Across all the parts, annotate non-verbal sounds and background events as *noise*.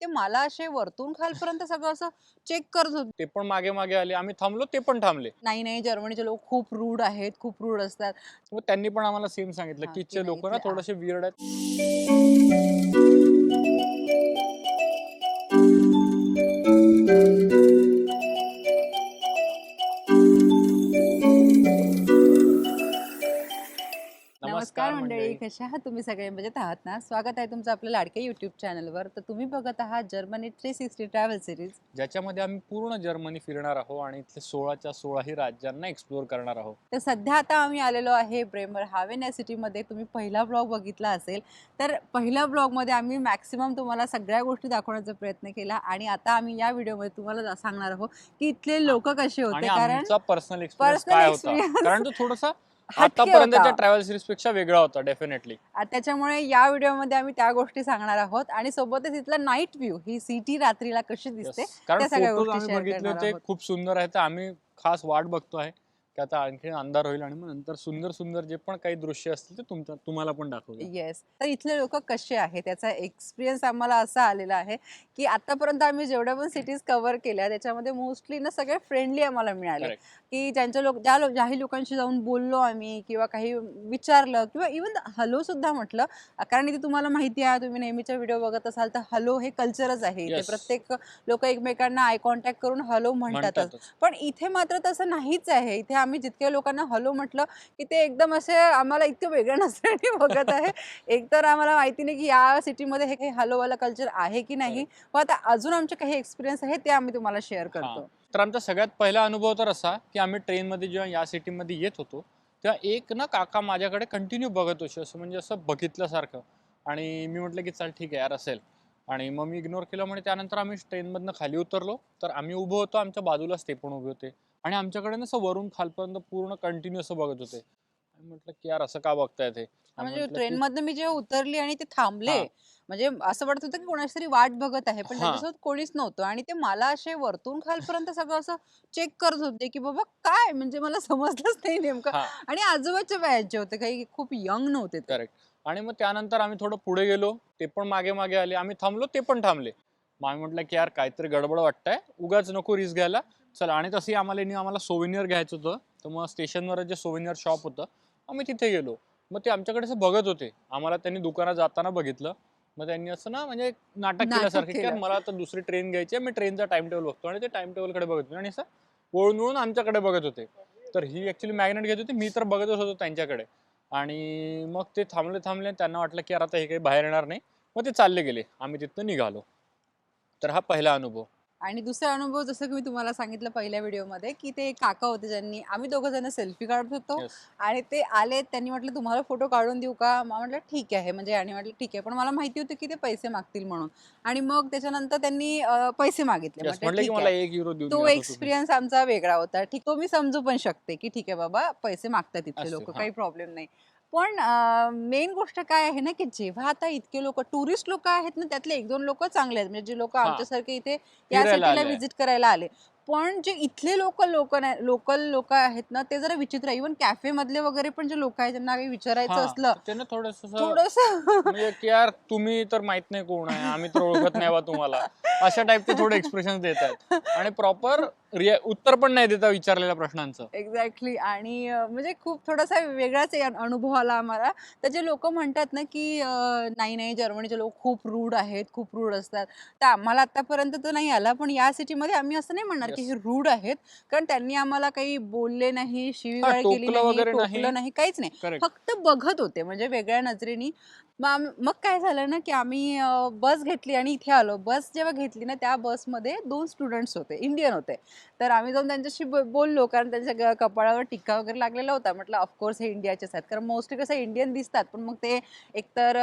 ते मला असे वरतून खालपर्यंत सगळं असं चेक करत होते. ते पण मागे मागे आले. आम्ही थांबलो ते पण थांबले. नाही नाही जर्मनीचे लोक खूप रूढ आहेत खूप रूढ असतात. मग त्यांनी पण आम्हाला सेम सांगितलं हा, की नाही, लोक ना इथे थोडेसे विरड आहेत. नमस्कार मंडळी. कशा आहात तुम्ही सगळे? मजेत आहात ना? स्वागत आहे तुमचं आपल्या लाडक्या युट्यूब चॅनलवर तर तुम्ही बघत आहात Germany three sixty travel series ज्याच्यामध्ये आम्ही पूर्ण जर्मनी फिरणार आहोत आणि इथले सोळाच्या सोळाही राज्यांना एक्सप्लोअर करणार आहोत. तर सध्या आता आम्ही आलेलो आहे ब्रेमर हावेन या सिटीमध्ये. तुम्ही पहिला ब्लॉग बघितला असेल. तर पहिल्या ब्लॉगमध्ये आम्ही मॅक्सिमम तुम्हाला सगळ्या गोष्टी दाखवण्याचा प्रयत्न केला आणि आता आम्ही या व्हिडिओमध्ये तुम्हाला सांगणार आहोत की इथले लोक कसे होते. कारण पर्सनल एक्सपिरियन्स कारण तो थोडासा हटके आतापर्यंतच्या होता. ट्रॅव्हल सिरीजपेक्षा वेगळा होता डेफिनेटली आ- त्याच्यामुळे या व्हिडिओमध्ये आम्ही त्या गोष्टी सांगणार आहोत आणि सोबतच इथला नाईट व्ह्यू ही सिटी रात्रीला कशी दिसते कारण सगळ्या फोटोज गोष्टी आम्ही share बघितले करणार होते आहोत. खूप सुंदर आहेत तर आम्ही खास वाट बघतोय की आता आणखी अंधार होईल आणि मग नंतर सुंदर सुंदर जे पण काही दृश्य असतील ते तुमच्या तुम्हाला पण दाखवू येस तर इथले लोक कसे आहेत? त्याचा एक्सपिरियन्स आम्हाला असा आलेला आहे की आतापर्यंत आम्ही जेवढ्या पण सिटीज कव्हर केल्या त्याच्यामध्ये मोस्टली ना सगळे फ्रेंडली आम्हाला मिळाले. की ज्यांच्या लोक ज्या लोक ज्याही लोकांशी जाऊन बोललो आम्ही किंवा काही विचारलं किंवा इवन हॅलो सुद्धा म्हटलं कारण इथे तुम्हाला माहिती आहे तुम्ही नेहमीच्या व्हिडिओ बघत असाल तर हॅलो हे कल्चरच आहे. इथे. प्रत्येक लोक एकमेकांना आय कॉन्टॅक्ट करून हॅलो म्हणतातच. पण इथे मात्र तसं नाहीच आहे. इथे आम्ही जितक्या लोकांना हॅलो म्हटलं की ते एकदम असे आम्हाला इतकं वेगळ्या नजरेने *laughs* बघत आहे. एकतर आम्हाला माहिती नाही की या सिटीमध्ये हे काही हॅलोवाला कल्चर आहे की नाही. व आता अजून आमचे काही एक्सपिरियन्स आहे ते आम्ही तुम्हाला शेअर करतो. तर आमचा सगळ्यात पहिला अनुभव तर असा की आम्ही ट्रेनमध्ये जेव्हा या सिटीमध्ये येत होतो तेव्हा एक ना काका माझ्याकडे कंटिन्यू बघत होते असं म्हणजे असं बघितल्यासारखं. आणि मी म्हटलं की चल ठीक आहे यार असेल. आणि मग मी इग्नोर केलं म्हणजे त्यानंतर आम्ही ट्रेनमधनं खाली उतरलो. तर आम्ही उभं होतो आमच्या बाजूलाच ते पण उभे होते. आणि आमच्याकडे ना असं वरून खालपर्यंत पूर्ण कंटिन्यू असं बघत होते. म्हटलं की यार असं का बघतायत हे आणि म्हणजे ट्रेन मधनं मी जेव्हा उतरली आणि ते थांबले. म्हणजे असं वाटत होतं की कोणाची तरी वाट बघत आहे पण. त्यांच्यासोबत कोणीच नव्हतं. आणि ते मला असे वरतून खालपर्यंत सगळं असं चेक करत होते की बाबा काय? म्हणजे मला समजलंच नाही नेमकं. आणि आजोबाच्या वयाचे होते काही खूप यंग नव्हते ते. करेक्ट आणि मग त्यानंतर आम्ही थोडं पुढे गेलो ते पण मागे मागे आले. आम्ही थांबलो ते पण थांबले. मग आम्ही म्हटलं की यार काहीतरी गडबड वाटतंय उगाच नको रिस्क घ्यायला. चला आणि तसंही आम्हाला यांनी आम्हाला सोविनियर घ्यायचं होतं. तर मग स्टेशनवर जे सोविनियर शॉप होतं आम्ही तिथे गेलो. मग ते आमच्याकडे असं बघत होते. आम्हाला त्यांनी दुकानात जाताना बघितलं. मग त्यांनी असं ना म्हणजे नाटक केल्यासारखं की. मला आता दुसरी ट्रेन घ्यायची आहे मी ट्रेनचा टाइम टेबल बघतो. आणि ते टाइम टेबलकडे बघत होते. आणि असं वळून वळून आमच्याकडे बघत होते. तर ही ऍक्च्युली मॅग्नेट घेत होती. मी तर बघतच होतो त्यांच्याकडे. आणि मग ते थांबले थांबले त्यांना वाटलं की यार आता हे काही बाहेर येणार नाही. मग ते चालले गेले. आम्ही तिथनं निघालो. तर हा पहिला अनुभव. आणि दुसरा अनुभव जसं की मी तुम्हाला सांगितलं पहिल्या व्हिडिओमध्ये की ते काका होते ज्यांनी आम्ही दोघं जण सेल्फी काढत होतो. आणि ते आले त्यांनी म्हटलं तुम्हाला फोटो काढून देऊ का? मग म्हटलं ठीक आहे. म्हणजे आणि म्हटलं ठीक आहे. पण मला माहिती होतं की ते पैसे मागतील म्हणून. आणि मग त्याच्यानंतर त्यांनी पैसे मागितले. तो. एक्सपिरियन्स आमचा वेगळा होता. ठीक तो मी समजू पण शकते की ठीक आहे बाबा पैसे मागतात असतील, लोक. काही प्रॉब्लेम नाही. पण मेन गोष्ट काय आहे ना की जेव्हा आता इतके लोक टुरिस्ट लोक आहेत ना त्यातले एक दोन लोक चांगले आहेत. म्हणजे जे लोक. आमच्यासारखे इथे या सिटीला. व्हिजिट करायला आले. पण जे इथले लोकल लोक लोकल लोक आहेत ना ते जरा विचित्र इव्हन कॅफे मधले वगैरे पण जे लोक आहेत त्यांना काही विचारायचं असलं त्यांना थोडस थोडस म्हणजे यार तुम्ही तर माहीत नाही कोण आहे. आम्ही तर ओळखत नाही बा तुम्हाला. *laughs* अशा टाईपचे थोडे एक्सप्रेशन देतात. आणि प्रॉपर उत्तर पण नाही देता विचारलेल्या प्रश्नांचं. एक्झॅक्टली आणि म्हणजे खूप थोडासा वेगळाच अनुभव आला आम्हाला. तर जे लोक म्हणतात ना की नाही नाही जर्मनीचे लोक खूप रूढ आहेत खूप रूढ असतात. तर आम्हाला आतापर्यंत तर नाही आला पण या सिटीमध्ये आम्ही असं नाही म्हणणार की. हे रूढ आहेत. कारण त्यांनी आम्हाला काही बोलले नाही शिवीगाळ केली नाही नाही. काहीच नाही. फक्त बघत होते म्हणजे वेगळ्या नजरेनी. मग काय झालं ना की आम्ही बस घेतली आणि इथे आलो. बस जेव्हा घेतली ना त्या बसमध्ये दोन स्टुडंट्स होते इंडियन होते. तर आम्ही जाऊन त्यांच्याशी बोललो कारण त्यांच्या कपाळावर टिक्का वगैरे लागलेला होता. म्हटलं ऑफकोर्स हे इंडियाचेच आहेत. कारण मोस्टली कसं इंडियन दिसतात पण मग ते एकतर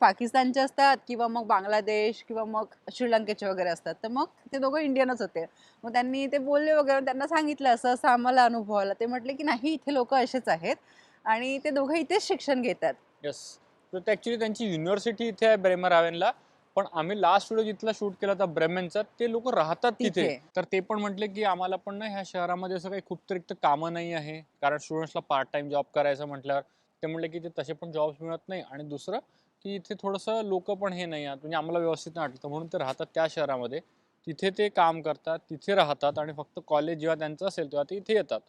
पाकिस्तानचे असतात किंवा मग बांगलादेश किंवा मग श्रीलंकेचे वगैरे असतात. तर मग ते दोघं इंडियनच होते. मग त्यांनी ते बोलले वगैरे त्यांना सांगितलं असं असं आम्हाला अनुभव आला. ते म्हटले की नाही इथे लोक असेच आहेत. आणि ते दोघं इथेच शिक्षण घेतात. येस तर ॲक्च्युली त्यांची युनिव्हर्सिटी इथे आहे ब्रेमर हावेनला पण आम्ही लास्ट व्हिडिओ जिथला शूट केला होता ब्रेमेनचा ते लोक राहतात तिथे. तिथे. तर ते पण म्हटले की आम्हाला पण ना ह्या शहरामध्ये असं काही खूप तरी कामं नाही आहे. कारण स्टुडंट्सला पार्ट टाइम जॉब करायचं म्हटल्यावर ते म्हटले की ते तसे पण जॉब्स मिळत नाही. आणि दुसरं की इथे थोडंसं लोक पण हे नाही आहेत. म्हणजे आम्हाला व्यवस्थित नाही वाटतं. म्हणून ते राहतात त्या शहरामध्ये. तिथे ते काम करतात तिथे राहतात आणि फक्त कॉलेज जेव्हा त्यांचं असेल तेव्हा ते इथे येतात.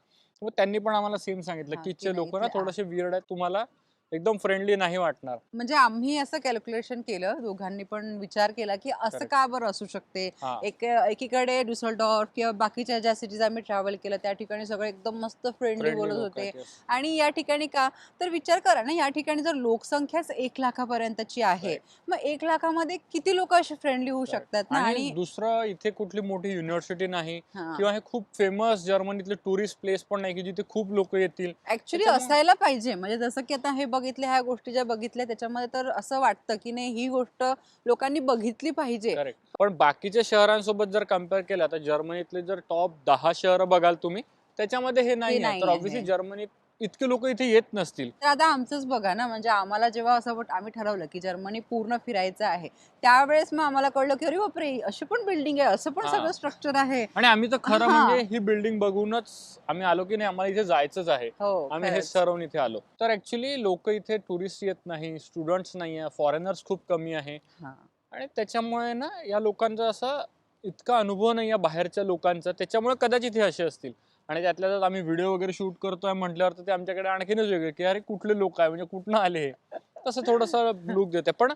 मग त्यांनी पण आम्हाला सेम सांगितलं. हा, की की इथचे नाही लोक ना इथे आ- थोडेसे विरड आहेत. तुम्हाला एकदम फ्रेंडली नाही वाटणार म्हणजे आम्ही असं कॅल्क्युलेशन केलं दोघांनी पण विचार केला की असं Correct. का बरं असू शकते हा एक एकीकडे डुसलडॉर्फ किंवा बाकीच्या ज्या सिटीज आम्ही ट्रॅव्हल केलं त्या ठिकाणी सगळे एकदम मस्त फ्रेंडली बोलत लोक होते आहेत yes. आणि या ठिकाणी का तर विचार करा ना या ठिकाणी जर लोकसंख्याच एक लाखापर्यंतची आहे. मग एक लाखामध्ये किती लोक असे फ्रेंडली होऊ Correct. शकतात ना आणि आणि दुसरं इथे कुठली मोठी युनिव्हर्सिटी नाही हा. किंवा हे खूप फेमस जर्मनीतले टुरिस्ट प्लेस पण नाही की जिथे खूप लोक येतील ऍक्च्युली त्याच्यामुळे- असायला पाहिजे म्हणजे जसं की आता हे बघितले ह्या गोष्टी ज्या बघितल्या त्याच्यामध्ये तर असं वाटतं की नाही ही गोष्ट लोकांनी बघितली पाहिजे. करेक्ट पण बाकीच्या शहरांसोबत जर कंपेअर केलं आता जर्मनीतले जर टॉप दहा शहरं बघाल तुम्ही त्याच्यामध्ये हे नाही नाही तर. ऑब्व्हियसली जर्मनीत इतके लोक इथे येत नसतील तर आता आमचंच बघा ना म्हणजे आम्हाला जेव्हा असं वाट- आम्ही ठरवलं की जर्मनी पूर्ण फिरायचं आहे त्यावेळेस मग आम्हाला कळलं की अरे बापरे अशी पण बिल्डिंग आहे असं पण. सगळं स्ट्रक्चर आहे आणि आम्ही तर खरं. म्हणजे ही बिल्डिंग बघूनच आम्ही आलो की नाही आम्हाला इथे जायचंच आहे हो आम्ही हे. ठरवून इथे आलो तर ऍक्च्युली लोक इथे टुरिस्ट येत नाही स्टुडंट्स नाही आहे फॉरेनर्स खूप कमी आहे. आणि त्याच्यामुळे ना या लोकांचा असा इतका अनुभव नाही आहे बाहेरच्या लोकांचा त्याच्यामुळे कदाचित हे असे असतील आणि त्यातल्या त्यात आम्ही व्हिडिओ वगैरे शूट करतोय म्हटल्यावर तर ते आमच्याकडे आणखीनच वेगळे की अरे कुठले लोक आहे? म्हणजे कुठनं आले हे? तसं थोडंसं लुक देते पण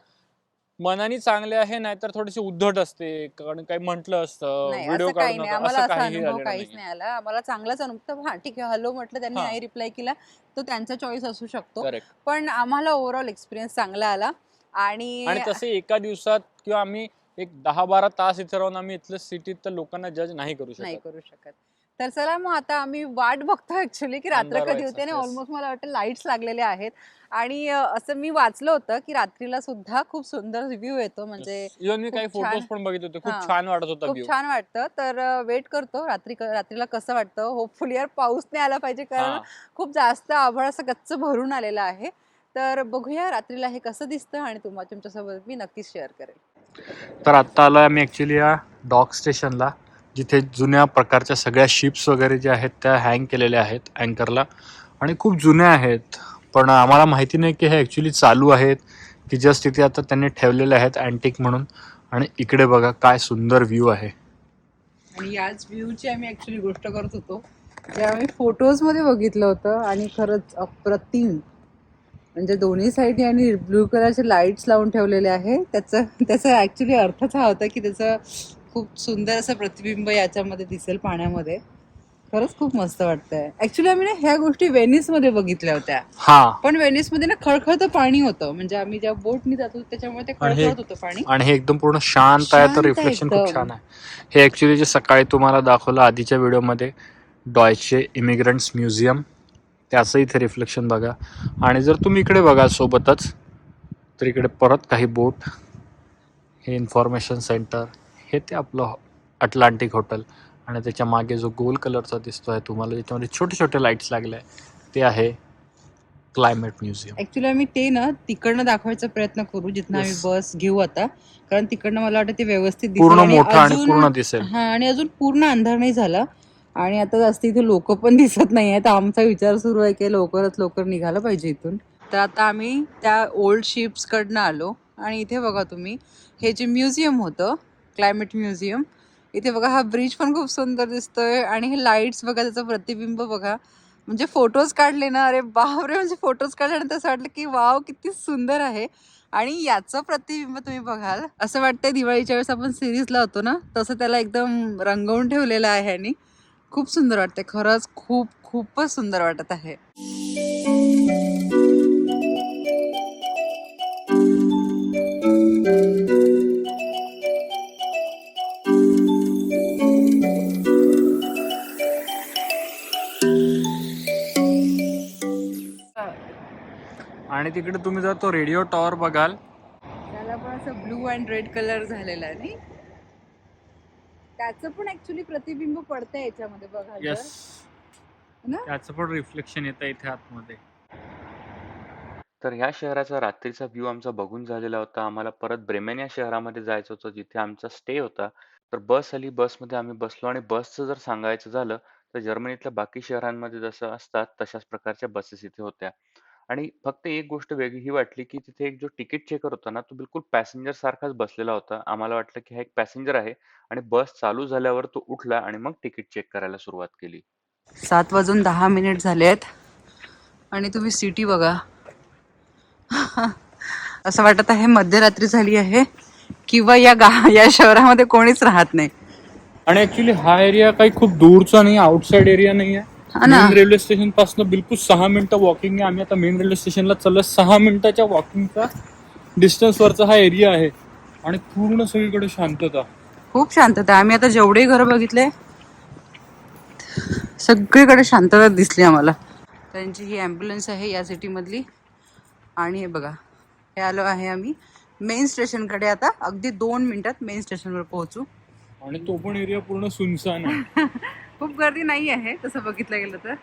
मनाने चांगले आहे नाहीतर थोडीशी उद्धट असते. कारण काही म्हटलं असतं नाही व्हिडिओ असं काही नाही. आम्हाला असा अनुभव काहीच नाही नाही आला. आम्हाला चांगलाच अनुभव. हा ठीक आहे. हॅलो म्हटलं त्यांनी हा. नाही रिप्लाय केला तो त्यांचा चॉईस असू शकतो. करेक्ट पण आम्हाला ओव्हरऑल एक्सपिरियन्स चांगला आला. आणि आणि तसे एका दिवसात किंवा आम्ही एक दहा बारा तास इथे राहून आम्ही इथलं सिटीत तर लोकांना जज नाही करू नाही शकत. करू शकत. तर चला मग आता आम्ही वाट बघतो ऍक्च्युली की रात्र कधी होते आणि. ऑलमोस्ट मला वाटतं लाईट्स लागलेले आहेत. आणि असं मी वाचलं होतं की रात्रीला सुद्धा खूप सुंदर व्ह्यू येतो. म्हणजे मी काही फोटोज पण बघितले होते. खूप छान वाटत होता खूप छान वाटतं. तर वेट करतो. रात्री रात्रीला कसं वाटतं? होपफुली यार पाऊस नाही आला पाहिजे कारण खूप जास्त आभाळ असं गच्च भरून आलेलं आहे. तर बघूया रात्रीला हे कसं दिसतं आणि तुम्हा तुमच्यासोबत मी नक्कीच शेअर करेल. तर आत्ता आलो आम्ही ॲक्च्युली या डॉक स्टेशनला. जिथे जुन्या प्रकारच्या सगळ्या शिप्स वगैरे ज्या आहेत त्या हँग केलेल्या आहेत अँकरला आणि खूप जुन्या आहेत. पण आम्हाला माहिती नाही की हे ॲक्च्युली चालू आहेत की जस्ट इथे आता त्यांनी ठेवलेले आहेत अँटिक म्हणून. आणि इकडे बघा काय सुंदर व्ह्यू आहे. आणि याच व्ह्यूची आम्ही ॲक्च्युली गोष्ट करत होतो. जे आम्ही फोटोजमध्ये बघितलं होतं आणि खरंच अप्रतिम. म्हणजे दोन्ही साईडने आणि ब्लू कलरचे लाईट्स लावून ठेवलेले आहे. त्याचं त्याचा ॲक्च्युली अर्थच हा होता की त्याचं खूप सुंदर असं प्रतिबिंब याच्यामध्ये दिसेल पाण्यामध्ये. खरंच खूप मस्त वाटतंय. ऍक्च्युली आम्ही ना ह्या गोष्टी वेनिसमध्ये बघितल्या होत्या. हा. पण वेनिसमध्ये ना खळखळतं पाणी होतं. म्हणजे आम्ही ज्या बोटनी जात होतो त्याच्यामुळे ते खळखळत होतं पाणी. आणि हे एकदम पूर्ण शांत आहे तर रिफ्लेक्शन खूप. छान आहे. हे ॲक्च्युली जे सकाळी तुम्हाला दाखवलं आधीच्या व्हिडिओमध्ये डॉयचे इमिग्रंट्स म्युझियम त्याचं इथे रिफ्लेक्शन बघा. आणि जर तुम्ही इकडे बघा सोबतच तर इकडे परत काही बोट हे इन्फॉर्मेशन सेंटर हे ते आपलं अटलांटिक हॉटेल आणि त्याच्यामागे जो गोल कलरचा दिसतो आहे तुम्हाला ज्याच्यामध्ये छोटे छोटे लाईट्स लागले. ते आहे क्लायमेट म्युझियम ऍक्च्युली आम्ही ते ना तिकडनं दाखवायचा प्रयत्न करू जिथनं आम्ही. बस घेऊ आता. कारण तिकडनं मला वाटतं ते व्यवस्थित दिसेल. पूर्ण आणि मोठं आणि अजून- पूर्ण दिसेल. हा आणि अजून पूर्ण अंधार नाही झाला. आणि आता जास्त इथे लोक पण दिसत नाही आहेत आमचा विचार सुरू आहे की लवकरात लवकर निघालं पाहिजे इथून. तर आता आम्ही त्या ओल्ड शिप्स कडनं आलो. आणि इथे बघा तुम्ही हे जे म्युझियम होतं क्लायमेट म्युझियम. इथे बघा हा ब्रिज पण खूप सुंदर दिसतोय आणि हे लाईट्स बघा त्याचं प्रतिबिंब बघा. म्हणजे फोटोज काढले ना अरे बापरे म्हणजे फोटोज काढल्यानंतर असं वाटलं की वाव किती सुंदर आहे. आणि याचं प्रतिबिंब तुम्ही बघाल असं वाटतंय दिवाळीच्या वेळेस आपण सिरीजला होतो ना तसं त्याला एकदम रंगवून ठेवलेलं आहे आणि खूप सुंदर वाटतंय. खरंच खूप खूपच सुंदर वाटत आहे. आणि तिकडे तुम्ही जर तो रेडिओ टॉवर बघाल त्याला पण असं ब्लू अँड रेड कलर झालेला आहे नाही त्याचं पण ऍक्च्युली प्रतिबिंब पडतंय याच्यामध्ये बघा येस ना? त्याचं पण रिफ्लेक्शन येतं इथे आतमध्ये तर ह्या शहराचा रात्रीचा व्ह्यू आमचा बघून झालेला होता. आम्हाला परत ब्रेमेन या शहरामध्ये जायचं होतं जिथे आमचा स्टे होता. तर बस आली. बसमध्ये आम्ही बसलो आणि बसचं जर सांगायचं झालं तर जर्मनीतल्या बाकी शहरांमध्ये जसं असतात तशाच प्रकारच्या बसेस इथे होत्या. आणि फक्त एक गोष्ट वेगळी ही वाटली, की तिथे एक जो तिकीट चेकर होता ना, तो बिलकुल पॅसेंजर सारखाच बसलेला होता. आम्हाला वाटलं, की हा एक पॅसेंजर आहे आणि बस चालू झाल्यावर तो उठला आणि मग तिकीट चेक करायला सुरुवात केली. सात वाजून दहा मिनिट झाले आहेत आणि तुम्ही सिटी बघा *laughs* असं वाटत आहे मध्यरात्री झाली आहे किंवा या गा या शहरामध्ये कोणीच राहत नाही आणि ऍक्च्युली हा एरिया काही खूप दूरचा नाही आउटसाइड एरिया नाही आहे मेन रेल्वे स्टेशनपासून बिलकुल सहा मिनिटं वॉकिंग आहे. आम्ही आता मेन रेल्वे स्टेशनला चाललोय. सहा मिनिटाच्या वॉकिंगचा डिस्टन्स वरचा हा एरिया आहे. आणि पूर्ण सगळीकडे शांतता. खूप शांतता. आम्ही आता जेवढे घर बघितले सगळीकडे शांतता दिसली आम्हाला. त्यांची ही ॲम्ब्युलन्स आहे या सिटीमधली आणि हे बघा हे आलो आहे आम्ही मेन स्टेशनकडे आता अगदी दोन मिनिटात मेन स्टेशनवर पोहोचू. आणि तो पण एरिया पूर्ण सुनसान आहे. *laughs* खूप गर्दी नाही आहे तसं बघितलं गेलं तर.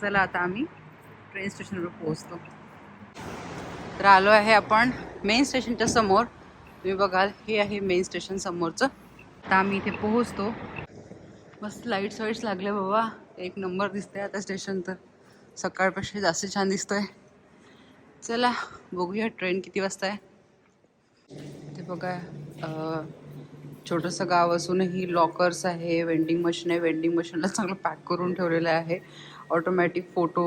चला आता आम्ही ट्रेन स्टेशनवर पोहोचतो. तर आलो आहे आपण मेन स्टेशनच्या समोर. तुम्ही बघाल हे आहे मेन स्टेशन समोरचं. आता आम्ही इथे पोहोचतो. मस्त लाईट्स वाईट्स लागले बाबा. एक नंबर दिसतंय आता स्टेशन तर. सकाळपेक्षा जास्त छान दिसतोय. चला बघूया ट्रेन किती वाजता आहे ते बघा छोटंसं गाव असूनही लॉकर्स आहे वेंडिंग मशीन आहे. वेंडिंग मशीनला चांगलं पॅक करून ठेवलेलं आहे. ऑटोमॅटिक फोटो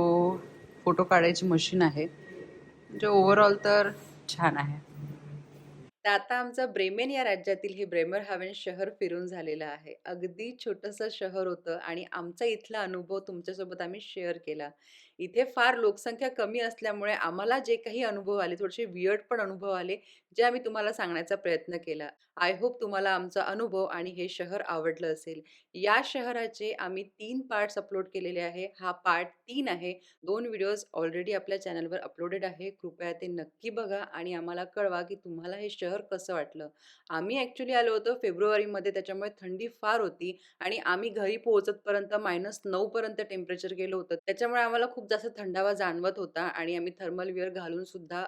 फोटो काढायची मशीन आहे. म्हणजे ओव्हरऑल तर छान आहे. तर आता आमचं ब्रेमेन या राज्यातील हे ब्रेमर हावेन शहर फिरून झालेलं आहे. अगदी छोटंसं शहर होतं आणि आमचा इथला अनुभव तुमच्यासोबत आम्ही शेअर केला. इथे फार लोकसंख्या कमी असल्यामुळे आम्हाला जे काही अनुभव आले थोडेसे वियर्ड पण अनुभव आले जे आम्ही तुम्हाला सांगण्याचा प्रयत्न केला. आय होप तुम्हाला आमचा अनुभव आणि हे शहर आवडलं असेल. या शहराचे आम्ही तीन पार्ट्स अपलोड केलेले आहे. हा पार्ट तीन आहे. दोन व्हिडिओज ऑलरेडी आपल्या चॅनलवर अपलोडेड आहे. कृपया ते नक्की बघा आणि आम्हाला कळवा की तुम्हाला हे शहर कसं वाटलं. आम्ही ॲक्च्युली आलो होतो फेब्रुवारीमध्ये त्याच्यामुळे थंडी फार होती आणि आम्ही घरी पोहोचतपर्यंत मायनस नऊपर्यंत टेम्परेचर गेलो होतं. त्याच्यामुळे आम्हाला खूप खूप जास्त थंडावा जाणवत होता आणि आम्ही थर्मल वेअर घालून सुद्धा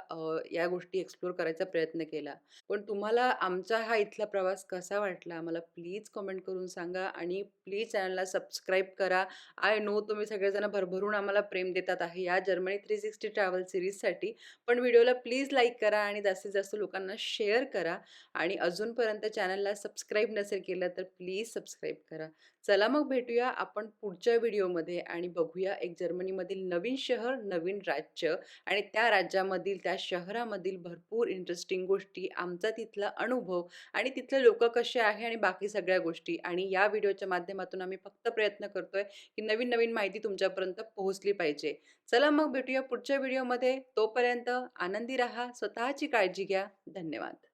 या गोष्टी एक्सप्लोर करायचा प्रयत्न केला. पण तुम्हाला आमचा हा इथला प्रवास कसा वाटला? आम्हाला प्लीज कमेंट करून सांगा आणि प्लीज चॅनलला सबस्क्राईब करा. आय नो तुम्ही सगळेजण भरभरून आम्हाला प्रेम देतात आहे या जर्मनी थ्री सिक्स्टी ट्रॅव्हल सिरीजसाठी पण व्हिडिओला प्लीज लाईक करा आणि जास्तीत जास्त लोकांना शेअर करा. आणि अजूनपर्यंत चॅनलला सबस्क्राईब नसेल केलं तर प्लीज सबस्क्राईब करा. चला मग भेटूया आपण पुढच्या व्हिडिओमध्ये आणि बघूया एक जर्मनीमधील नवीन शहर नवीन राज्य आणि त्या राज्यामधील त्या शहरामधील भरपूर इंटरेस्टिंग गोष्टी आमचा तिथला अनुभव आणि तिथले लोक कसे आहे आणि बाकी सगळ्या गोष्टी. आणि या व्हिडिओच्या माध्यमातून आम्ही फक्त प्रयत्न करतोय की नवीन नवीन माहिती तुमच्यापर्यंत पोहोचली पाहिजे. चला मग भेटूया पुढच्या व्हिडिओमध्ये. तोपर्यंत आनंदी राहा स्वतःची काळजी घ्या. धन्यवाद.